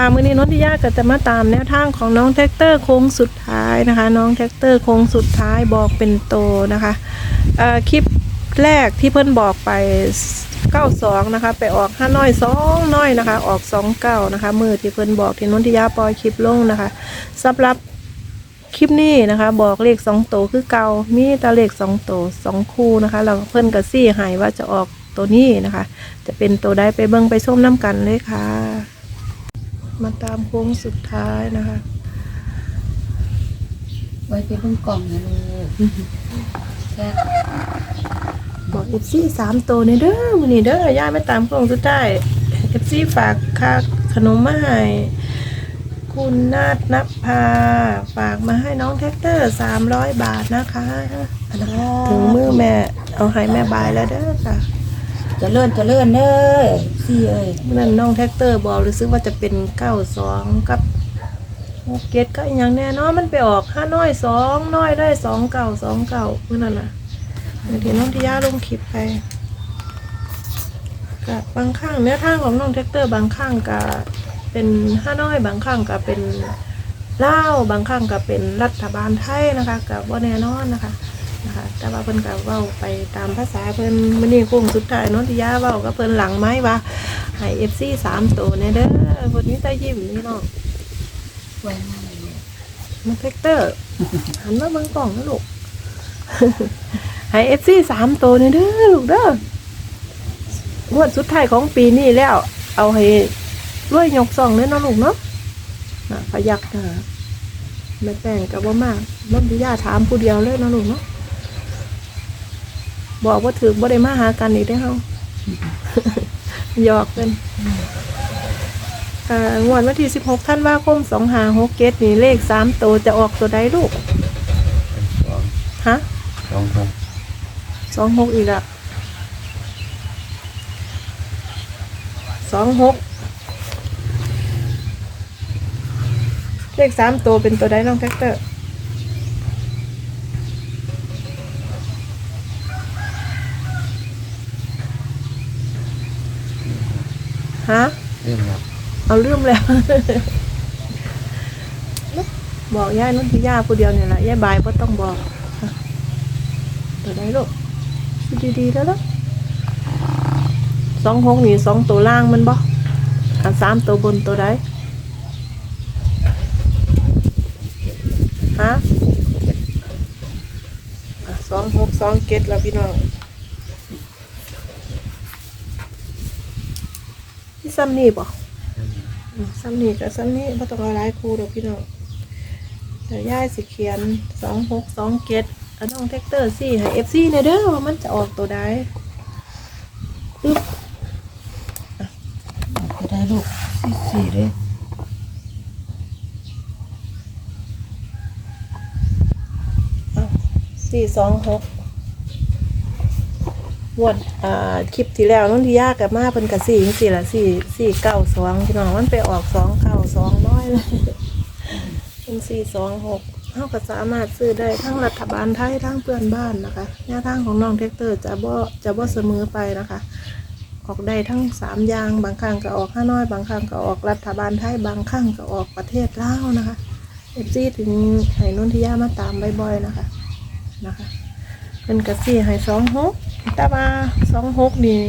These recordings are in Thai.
ตามมือนี้นนทิยาก็จะมาตามแนวทางของน้องแท็กเตอร์โค้งสุดท้ายนะคะ น้องแท็กเตอร์โค้งสุดท้ายบอกเป็นโตนะคะคลิปแรกที่เพิ่นบอกไป 92 นะคะ ไปออกห้าน้อยสองน้อยนะคะ ออก 29 นะคะ มือที่เพิ่นบอกที่นนทิยาปล่อยคลิปลงนะคะสำหรับคลิปนี้นะคะ บอกเลขสองโตวคือเกามีตาเลขสองโตวสองคู่นะคะแล้วเพิ่นก็ซี่ให้ว่าจะออกตัวนี้นะคะ จะเป็นตัวใดไปเบิ่งไปชมน้ำกันเลยค่ะ มาตามโค้งสุดท้ายนะคะ ไว้เป็นเพิ่งกล่องนะลูกแค่บอกเอฟซีสามตัวในเด้อมื้อนี้เด้อย่าไม่ตามโค้งสุดท้ายเอฟซีฝากค่าขนมมาให้คุณนาฏนภาฝากมาให้น้องแท็กเตอร์สามร้อยบาทนะคะอันนั้นถึงมือแม่เอาให้แม่บายแล้วเด้อค่ะเจะเลื่อนจะเลื่อนเด้อสี่เอ้ยเมื่อนั้นน้องแท็กเตอร์บอกรู้สึกว่าจะเป็นเก้าสองกับหกเกตก็อย่างแน่เนอนมันไปออกห้าน้อยสองน้อยได้สองเก่าสองเก่าเมื่อนั้นน่ะบางทีน้องทิยาลงคลิปไปกับบางข้างเนื้อทางของน้องแท็กเตอร์บางข้างก็เป็นห้าน้อยบางข้างก็เป็นเล่าวบางข้างก็เป็นรัฐบาลไทยนะคะกับว่าแน่นอนนะคะ นะคะ แต่ว่าเพิ่นก็เว้าไปตามภาษาเพิ่นมื้อนี้คงสุดท้ายน้องทิยาเว้าก็เพิ่นหลังไม้ว่าให้ FC สามตัวเนี่ยเด้อคนนี้ตายิ้มนี่เนาะไว้มากเลยมาเทคเตอร์หันมาเบิ่งกล่องนะลูกให้ FC สามตัวเนี่ยเด้อลูกเด้องวดสุดท้ายของปีนี้แล้ว เอาให้รวยยกซองเลยเนาะลูกเนาะน่ะพยักหน้าแม่แป้งกับว่ามากน้องพิยาถามผู้เดียวเลยนะลูกเนาะ บอกว่าถือบ่ได้มาหากันอีกได้อเฮาหยอกกันอ่างวดวันที่16ท่านว่าคม2หา6เกตนี่เลข3ตัวจะออกตัวใดลูกสองฮะสองหก2 6อีกละ2 6เลข3ตัวเป็นตัวใดน้องแท็กเตอร์ ฮะเรื่องครับเอาเรื่องแล้ว บอกย่านุ่นที่ย่าผู้เดียวเนี่ยแหละย่าบายก็ต้องบอกค่ะตัวไหนลูกคิดดีๆแล้วล่ะสองหกนี่สองตัวล่างมันบ่อันสามตัวบนตัวใดฮะอะสองหกสองเก็ดแล้วพี่น้อง ซ้ำนี่บ่อืมซ้ำนี่กับซ้ำนี่ไม่ต้องเอาหลายครูดอกพี่น้องเดี๋ยวย่ายสิเขียนสองหกสองเกตอันน้องแท็กเตอร์สี่ให้เอฟซีในเด้อว่ามันจะออกตัวใดปึ๊บก็ได้ลูกสี่สี่เลยสี่สองหก งวดอ่าคลิปที่แล้วน้องที่ยากกับมาเป็นกับสี่สี่ละสี่สี่เก้าสองพี่น้องมันไปออกสองเก้าสองน้อยเลยเป็นสี่สองหกเท่ากับสามารถซื้อได้ทั้งรัฐบาลไทยทั้งเพื่อนบ้านนะคะแนวทางของน้องแท็กเตอร์จะบ่จะบ่เสมอไปนะคะ ออกได้ทั้งสามอย่างบางครั้งก็ออกห้าน้อย บางครั้งก็ออกรัฐบาลไทยบางครั้งก็ออกประเทศลาวนะคะเอฟซีถึงไห้นุ่นทิยามาตามบ่อยๆนะคะนะคะเป็นกระซี่ให้สองหก แต่ว่าสองหกนี่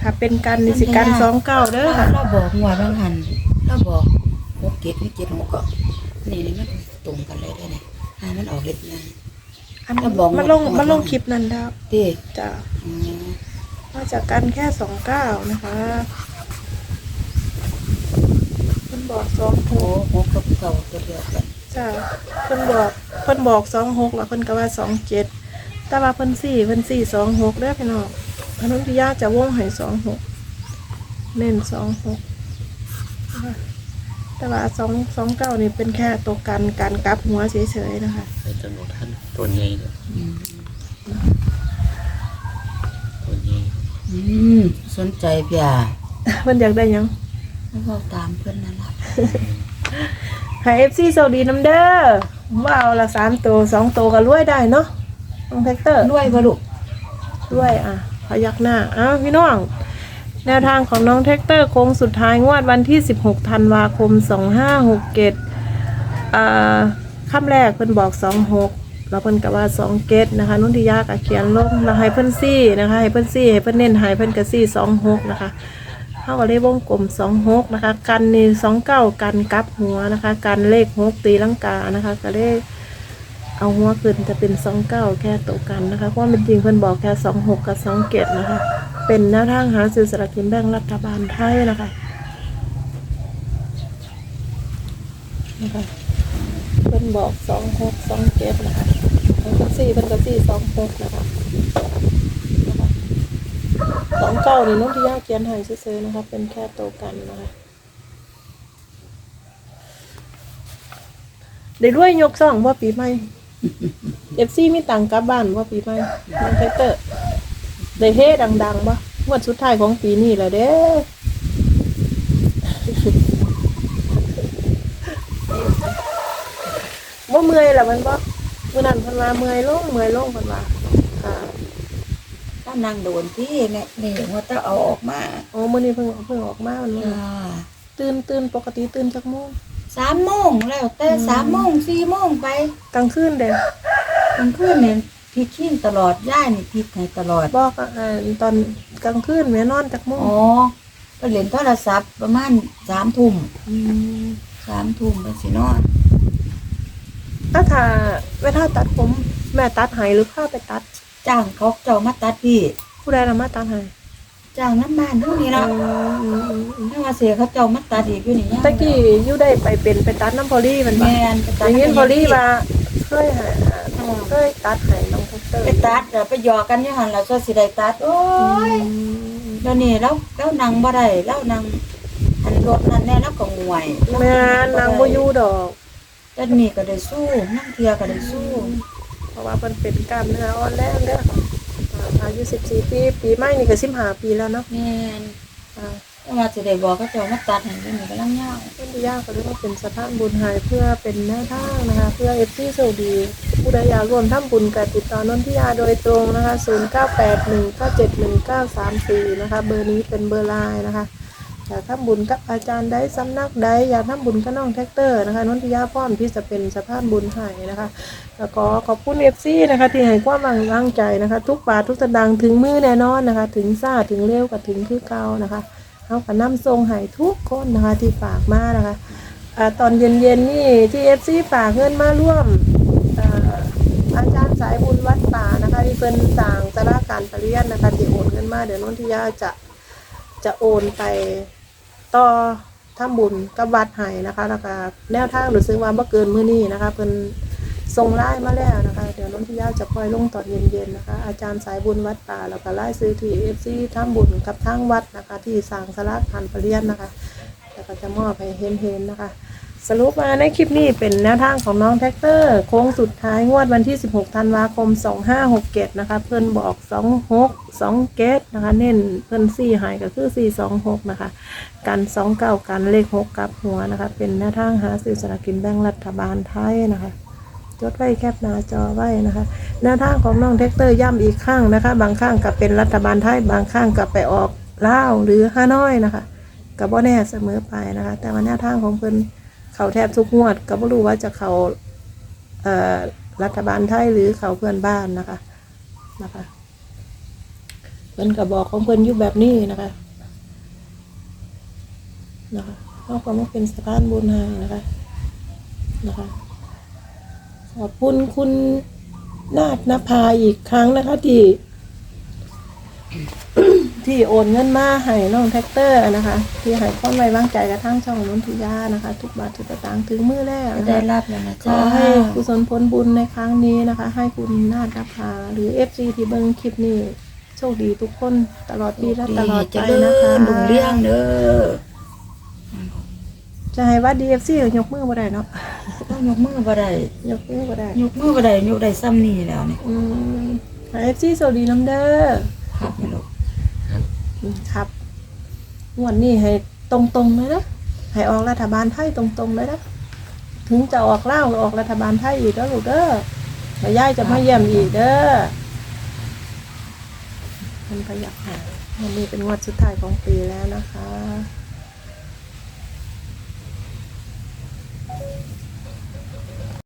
ถ้าเป็นกันนี่สิกันสองเก้าเด้อค่ะ เราบอกงวดบางหันเราบอกหกเจ็ดนี่เจ็ดหกก็นี่นี่มันตรงกันเลยได้เนี่ยอ่ามันออกเล็ดนั่น อันแล้วบอกมันลงหมด มันลงคลิปนั้นแล้วตีจะอืมมาจากกันแค่สองเก้านะคะมันบอกสองหโอ้กหกกับเก่าตัวเดียวกันจ้าเพิ่นบอกเพิ่นบอกสองหกแล้วเพิ่นก็ว่าสองเจ็ด แต่ว่าเพิ่นสี่เพิ่นสี่สองหกเด้อพี่น้องพนุพิยาจะวงให้สองหกเน้นสองหกนะคะแต่ว่าสองสองเก้านี่เป็นแค่ตัวกันการกลับหัวเฉยๆนะคะใช้จำนวนท่านตัวใหญ่เนี่ยอืมตัวใหญ่อืมสนใจเปียเพิ่นอยากได้หยังแล้วบอกตามเพื่อนนั่นแหละให้เอฟซีสวัสดีน้ำเด้อว่าเอาละสามตัวสองตัวก็รวยได้เนาะ น้องแท็กเตอร์รวยบ่ลูกด้วยอะพยักหน้าอ้าวพี่น้อง แนวทางของน้องแท็กเตอร์โค้งสุดท้ายงวดวันที่ 16ธันวาคม 2567อ่าค่ำแรกเพิ่นบอก 26 แล้วเพิ่นก็ว่า2เกตนะคะนุ่นที่ยากะเขียนลงแล้วให้เพิ่นซี่นะคะให้เพิ่นซี่ให้เพิ่นเน้นให้เพิ่นก็ซี่26 นะคะเฮาก็เลยวงกลม26นะคะ กันนี่29 กันกลับหัวนะคะ กันเลข6ตีลังกานะคะก็เลข เอาหัวขึ้นจะเป็น29แค่ตัวกันนะคะเพราะว่ามันจริงเพิ่นบอกแค่26กับ2เกตนะคะ เป็นแนวทางหาซื้อสลากกินแบ่งรัฐบาลไทยนะคะนะคะเพิ่นบอกสองหกสองเจ็ดนะคะเพิ่นก็สี่เพิ่นก็สี่สองหกนะคะสองเก้านี่น้องที่ยากเขียนให้ซื้อๆนะคะ เป็นแค่โตกันนะคะเดี๋ยวด้วยยกซ่องว่าปีใหม่ เอฟซีมีตังค์กลับบ้านว่าปีใหม่น้องไทเตอร์ได้เฮ้ดังๆปะงวดสุดท้ายของปีนี้แหละเด้ว่าเมื่อยละมันบ่เมื่อนั้นเพันว่าเมื่อยลงเมื่อยลงเพันว่าค่ะถ้านั่งโดนที่เนี่ยนี่ว่าจะเอาออกมาโอ้มื่อนี้เพิ่งเพิ่งออกมามันบ่จ้าตื่นตื่นปกติตื่นจักโมง สามโมงแล้ว แต่สามโมงสี่โมงไปกลางคืนเด้กลางคืนเนี่ยพี่ขี้นตลอดย่ายนี่พี่ให้ตลอดบอกอ่าตอนกลางคืนแม่นอนจักโมงอ๋อไปเล่นโทรศัพท์ประมาณสามทุ่มมสามทุ่มไปสินอนถ้าถ้าเวลาตัดผม แม่ตัดให้หรือข้าไปตัด จ้างเขาเจ้ามาตัดพี่ผู้ใดละมาตัดให้ จ้างน้ำบ้านเท่านี้อืละมอืมอืมอืมถ้าว่าเสียเขาเจ้ามาตัดอีกอยู่นี่ย่างตะกี้อยู่ได้ไปเป็นไปตัดน้ำพอลี่มันแมบ่นไปอตัดย่างนี้พอลี่ว่าเคยหาอืมเคยตัดให้น้องแท็กเตอร์ไปตัดเดี๋ยวไปหยอกกันอยู่หันแล้วก็สิได้ตัด โอ้ยอืมแล้วนี่แล้วแล้วนางบ่ได้แล้วนางอันรถนั่นแน่แล้วก็งวยแม่นางบ่อยู่ดอกแล้วนี่ก็ได้สู้นั่งเทียก็ได้สู้ เพราะว่ามันเป็นกล้ามเนื้ออ่อนแรงเด้อ อ่าอายุ14ปีปีใหม่นี่ก็15ปีแล้วเนาะแม่นอ่าแต่ว่าสิได้บอกเขาเจ้ามาตัดให้เดี๋ยวนี้กำลังยาวต้นที่ยากก็เรียกว่าเป็นสะพานบุญใหายเพื่อเป็นแนวทางนะคะ เพื่อเอฟซีโชคดีผู้ใดอยากร่วมทำบุญกับติดต่อนนทิยาโดยตรงนะคะ 0981971934 นะคะ เบอร์นี้เป็นเบอร์ไลน์นะคะ อยากทำบุญกับอาจารย์ใดสำนักใดอยากทำบุญกับน้องแท็กเตอร์นะคะนนทิยาพร้อมที่จะเป็นสะพานบุญให้นะคะ แล้วก็ขอบคุณเอฟซีนะคะที่ให้ความวางวางใจนะคะ ทุกบาททุกสตางค์ถึงมือแน่นอนนะคะ ถึงซาถึงเร็วกับถึงคือเก่านะคะเขาก็นำทรงให้ทุกคนนะคะที่ฝากมานะคะอตอนเย็นๆนี่ที่เอฟซีฝากเงินมาร่วมอาจารย์สายบุญวัดป่านะคะ ที่เป็นต่างสาราการประเรียนนะคะที่โอนเงินมาเดี๋ยวนนทิยาจะจะโอนไป ต่อทำบุญกับวัดไห้นะคะ แล้วก็แนวทางหรือซื้อว่าเมื่อเกินมื้อนี้นะคะเพิ่นส่งไล่มาแล้วนะคะ เดี๋ยวน้องพี่ย่าจะปล่อยลงตอนเย็นๆนะคะ อาจารย์สายบุญวัดป่าแล้วก็ไล่ซื้อที่เอฟซีทำบุญกับทางวัดนะคะ ที่สร้างสลาพันปรเรียนนะคะ แล้วก็จะมอบให้เห็นๆนะคะ สรุปมาในคลิปนี้เป็นแนวทางของน้องแท็กเตอร์ โค้งสุดท้ายงวดวันที่ 16 ธันวาคม 2567 นะคะ เพิ่อนบอก 26 2เกตนะคะ เน้นเพิ่อน4หายก็คือ 426 นะคะ กัน2เก้ากันเลข 6 กับหัวนะคะ เป็นแนวทางหาซื้อสลากกินแบ่งรัฐบาลไทยนะคะจดไว้แคปหน้าจอไว้นะคะแนวทางของน้องแท็กเตอร์ย้ำอีกครั้งนะคะ บางครั้งกับเป็นรัฐบาลไทย บางครั้งกับไปออกลาวหรือฮานอยนะคะกับบ่แน่เสมอไปนะคะ แต่ว่าแนวทางของเพิ่อน เขาแทบทุกงวด ก็บ่รู้ว่าจะเขาเรัฐบาลไทยหรือเขาเพื่อนบ้านนะคะนะคะเพิ่อนก็บอกของเพิ่อนอยู่แบบนี้นะคะนะคะเขาก็มาเป็นสะพานบุญให้นะคะนะคะขอบคุณคุณนาฏนภาอีกครั้งนะคะที่ ที่โอนเงินมาให้น้องแท็กเตอร์นะคะ ที่ให้ความไว้วางใจกับทางช่องนนทิยานะคะ ทุกบาททุกสตางค์ถึงมือแล้วนะได้คะรับแล้วนะขจ้าอให้กุศลผลบุญในครั้งนี้นะคะ ให้คุณนาฏนภาหรือเอฟซีที่เบิ้งคลิปนี้โชคดีทุกคนตลอดปีและตลอดจะไปเดินะคะนลุงเลี้ยงเด้อจะให้ว่าดีเอฟซียกมือบ่ได้เนาะต้องยกมือบ่ได้ยกมือบ่ได้ยกมือบ่ได้ยกได้ซ้ำนี่แล้วนี่อืมเอฟซีสวัสดีน้ำเด้อ ครับแม่ลูกอืม ครับงวดนี้ให้ตรงๆเลยนะให้ออกรัฐบาลไทยตรงๆเลยนะถึงจะออกเล่าออกรัฐบาลไทยอีกแล้วลูกเด้อแต่ย่ายจะมาเยี่ยมอีกเด้อมันขยับหน้าวันนี้เป็นงวดสุดท้ายของปีแล้วนะคะ